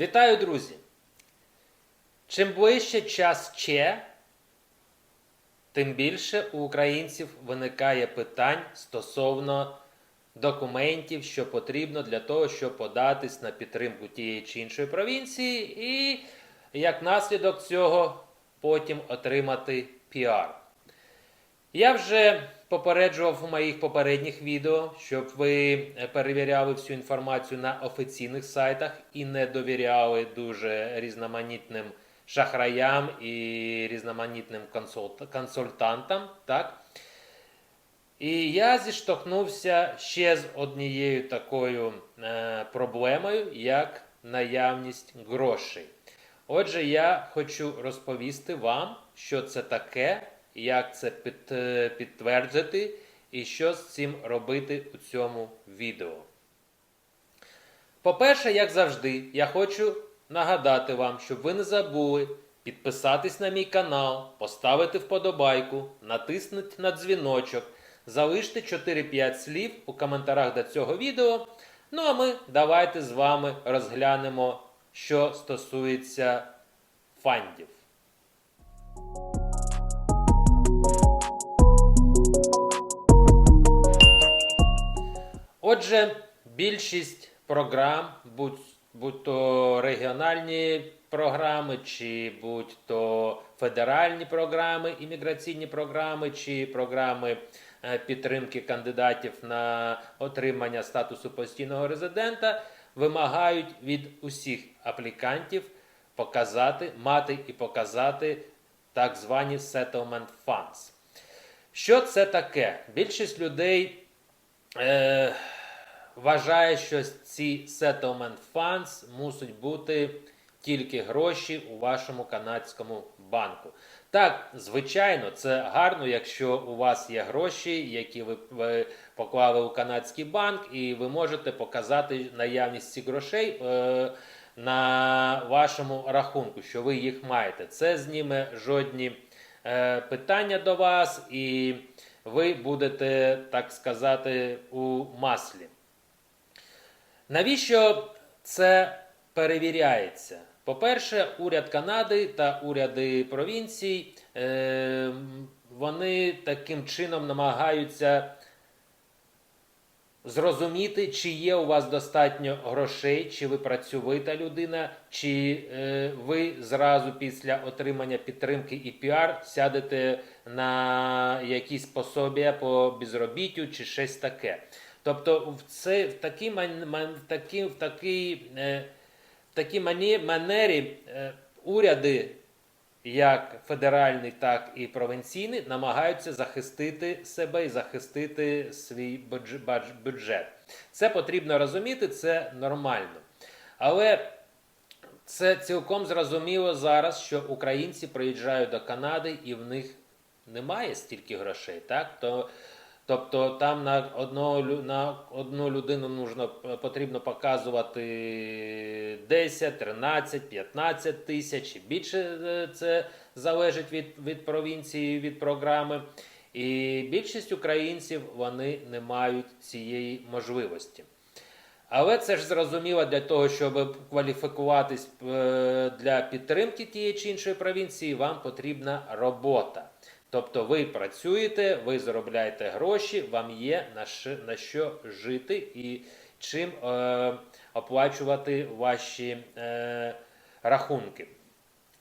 Вітаю, друзі! Чим ближче час Че, тим більше у українців виникає питань стосовно документів, що потрібно для того, щоб податись на підтримку тієї чи іншої провінції, і як наслідок цього потім отримати піар. Я вже попереджував у моїх попередніх відео, щоб ви е, перевіряли всю інформацію на офіційних сайтах і не довіряли дуже різноманітним шахраям і різноманітним консультантам. Так? І я зіштовхнувся ще з однією такою е, проблемою, як наявність грошей. Отже, я хочу розповісти вам, що це таке, як це під, е, підтвердити і що з цим робити у цьому відео. По-перше, як завжди, я хочу нагадати вам, щоб ви не забули підписатись на мій канал, поставити вподобайку, натиснути на дзвіночок, залиште 4-5 слів у коментарях до цього відео. Ну а ми давайте з вами розглянемо, що стосується фандів. Отже, більшість програм, будь, будь то регіональні програми, чи будь то федеральні програми, імміграційні програми, чи програми е, підтримки кандидатів на отримання статусу постійного резидента, вимагають від усіх аплікантів показати, мати і показати так звані settlement funds. Що це таке? Більшість людей е, вважає, що ці settlement funds мусять бути тільки гроші у вашому канадському банку. Так, звичайно, це гарно, якщо у вас є гроші, які ви поклали у канадський банк, і ви можете показати наявність цих грошей. Е, на вашому рахунку, що ви їх маєте. Це зніме жодні е, питання до вас, і ви будете, так сказати, у маслі. Навіщо це перевіряється? По-перше, уряд Канади та уряди провінцій е, вони таким чином намагаються зрозуміти, чи є у вас достатньо грошей, чи ви працьовита людина, чи е, ви зразу після отримання підтримки і піар сядете на якісь пособія по безробіттю чи щось таке. Тобто, в це в такій в такій, в такій, е, в такій манері е, уряди як федеральний, так і провінційний, намагаються захистити себе і захистити свій бюдж- бюджет. Це потрібно розуміти, це нормально. Але це цілком зрозуміло зараз, що українці приїжджають до Канади і в них немає стільки грошей. Так? То, тобто там на одного, на одну людину нужно, потрібно показувати 10, 13, 15 тисяч. Більше е, це залежить від, від провінції, від програми. І більшість українців вони не мають цієї можливості. Але це ж зрозуміло для того, щоб кваліфікуватись е, для підтримки тієї чи іншої провінції, вам потрібна робота. Тобто ви працюєте, ви заробляєте гроші, вам є на що, на що жити і чим е, оплачувати ваші е, рахунки.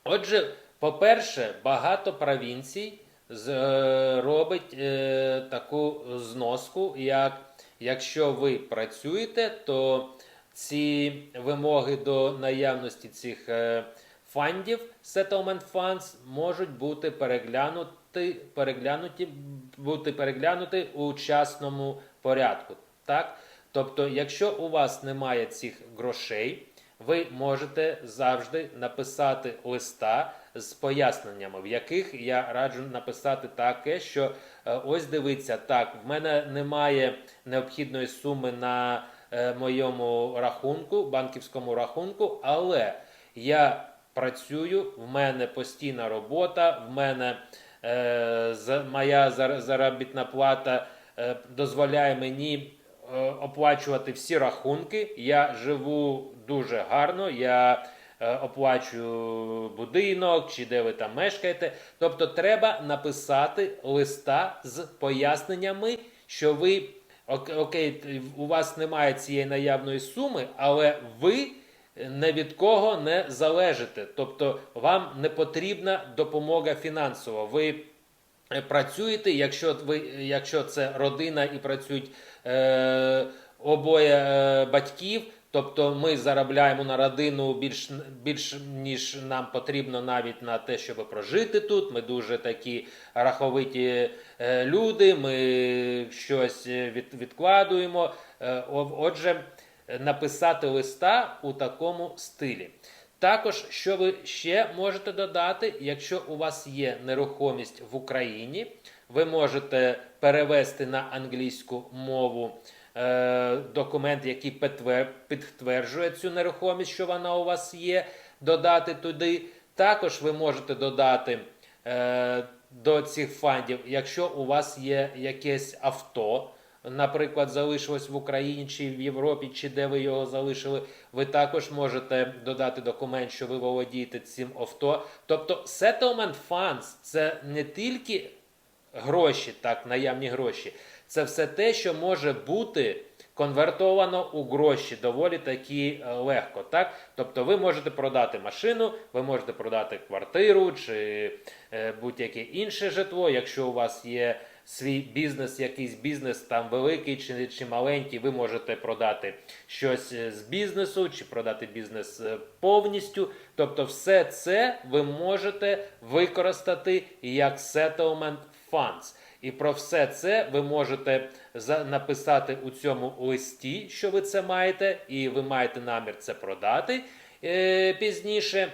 Отже, по-перше, багато провінцій з, е, робить е, таку зноску, як якщо ви працюєте, то ці вимоги до наявності цих е, фандів, settlement funds, можуть бути переглянуті, переглянуті, бути переглянуті у частному порядку. Так? Тобто, якщо у вас немає цих грошей, ви можете завжди написати листа з поясненнями, в яких я раджу написати таке, що е, ось дивіться, так, в мене немає необхідної суми на е, моєму рахунку, банківському рахунку, але я працюю, в мене постійна робота, в мене моя заробітна плата е, дозволяє мені е, оплачувати всі рахунки. Я живу дуже гарно. Я е, оплачую будинок чи де ви там мешкаєте. Тобто треба написати листа з поясненнями, що ви ок- окей, у вас немає цієї наявної суми, але ви не від кого не залежите. Тобто вам не потрібна допомога фінансова. Ви е, працюєте, якщо ви, якщо це родина і працюють е, обоє е, батьків. Тобто ми заробляємо на родину більш, більш ніж нам потрібно навіть на те, щоб прожити тут. Ми дуже такі раховиті е, люди, ми щось е, від, відкладуємо. Е, отже, е, написати листа у такому стилі. Також, що ви ще можете додати, якщо у вас є нерухомість в Україні, ви можете перевести на англійську мову е, документ, який підтвер- підтверджує цю нерухомість, що вона у вас є, додати туди. Також ви можете додати е, до цих фондів, якщо у вас є якесь авто, наприклад, залишилось в Україні чи в Європі, чи де ви його залишили, ви також можете додати документ, що ви володієте цим авто. Тобто settlement funds – це не тільки гроші, так, наявні гроші, це все те, що може бути конвертовано у гроші доволі таки е, легко. Так? Тобто ви можете продати машину, ви можете продати квартиру чи е, будь-яке інше житло, якщо у вас є свій бізнес, якийсь бізнес там великий чи, чи маленький, ви можете продати щось е, з бізнесу, чи продати бізнес е, повністю. Тобто, все це ви можете використати як settlement funds. І про все це ви можете написати у цьому листі, що ви це маєте, і ви маєте намір це продати е, пізніше.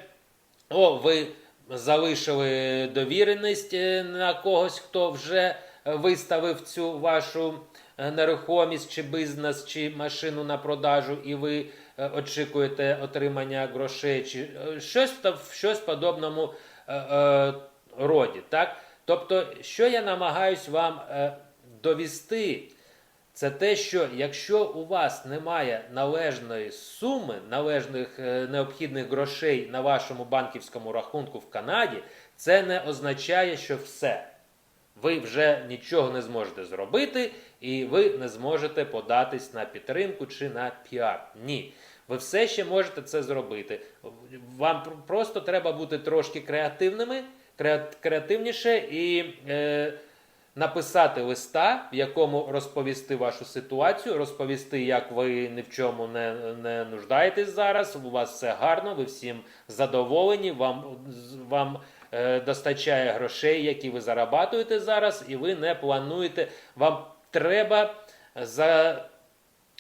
О, ви залишили довіреність е, на когось, хто вже виставив цю вашу е, нерухомість чи бізнес, чи машину на продажу, і ви е, очікуєте отримання грошей, чи е, щось в щось подобному роді. Так? Тобто, що я намагаюсь вам довести, це те, що якщо у вас немає належної суми, належних необхідних грошей на вашому банківському рахунку в Канаді, це не означає, що все. Ви вже нічого не зможете зробити, і ви не зможете податись на підтримку чи на піар. Ні. Ви все ще можете це зробити. Вам просто треба бути трошки креативними, креа- креативніше і е, написати листа, в якому розповісти вашу ситуацію, розповісти, як ви ні в чому не, не нуждаєтесь зараз. У вас все гарно, ви всім задоволені, вам, вам достачає грошей, які ви зарабатуєте зараз, і ви не плануєте. Вам треба за.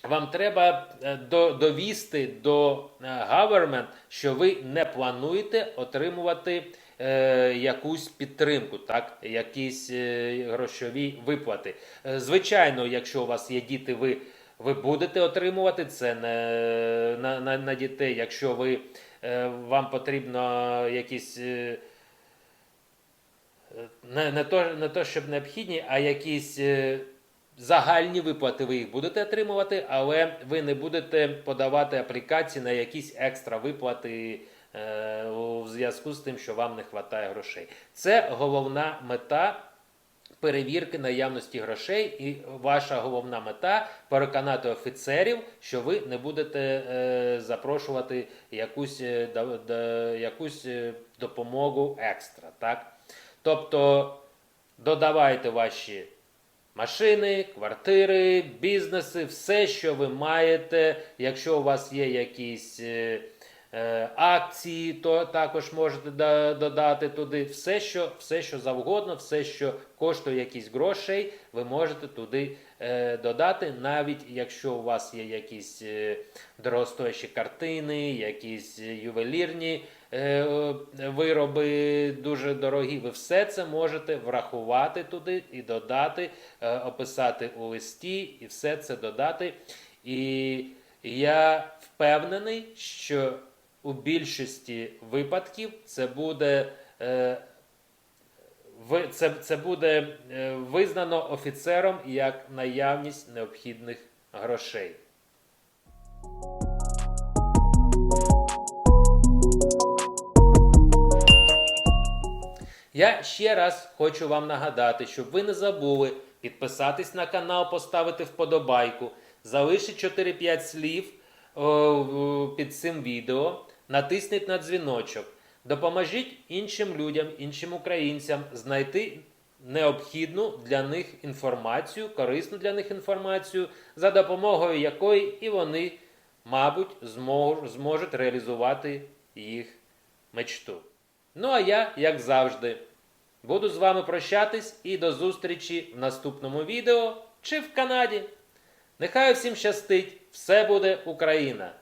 Вам треба е, до, е, government, що ви не плануєте отримувати е, якусь підтримку, так, якісь е, грошові виплати. Е, звичайно, якщо у вас є діти, ви, ви будете отримувати це не, на, на, на дітей. Якщо ви, е, вам потрібно якісь. е, не, не, то, не то, щоб необхідні, а якісь е, загальні виплати ви їх будете отримувати, але ви не будете подавати аплікації на якісь екстра виплати е, у зв'язку з тим, що вам не вистачає грошей. Це головна мета. Перевірки наявності грошей, і ваша головна мета переконати офіцерів, що ви не будете е, запрошувати якусь, е, да- да- якусь е, допомогу екстра. Так? Тобто додавайте ваші машини, квартири, бізнеси, все, що ви маєте. Якщо у вас є якісь е, е, акції, то також можете да- додати туди. Все що, все, що завгодно, все, що коштує якісь грошей, ви можете туди е, додати, навіть якщо у вас є якісь е, дорогостоящі картини, якісь е, ювелірні вироби дуже дорогі. Ви все це можете врахувати туди і додати, е, описати у листі, і все це додати. І я впевнений, що у більшості випадків це буде. е, Це, це буде е, визнано офіцером як наявність необхідних грошей. Я ще раз хочу вам нагадати, щоб ви не забули підписатись на канал, поставити вподобайку, залишити 4-5 слів під цим відео, натисніть на дзвіночок. Допоможіть іншим людям, іншим українцям знайти необхідну для них інформацію, корисну для них інформацію, за допомогою якої і вони, мабуть, зможуть реалізувати їх мечту. Ну а я, як завжди, буду з вами прощатись і до зустрічі в наступному відео чи в Канаді. Нехай всім щастить! Все буде Україна!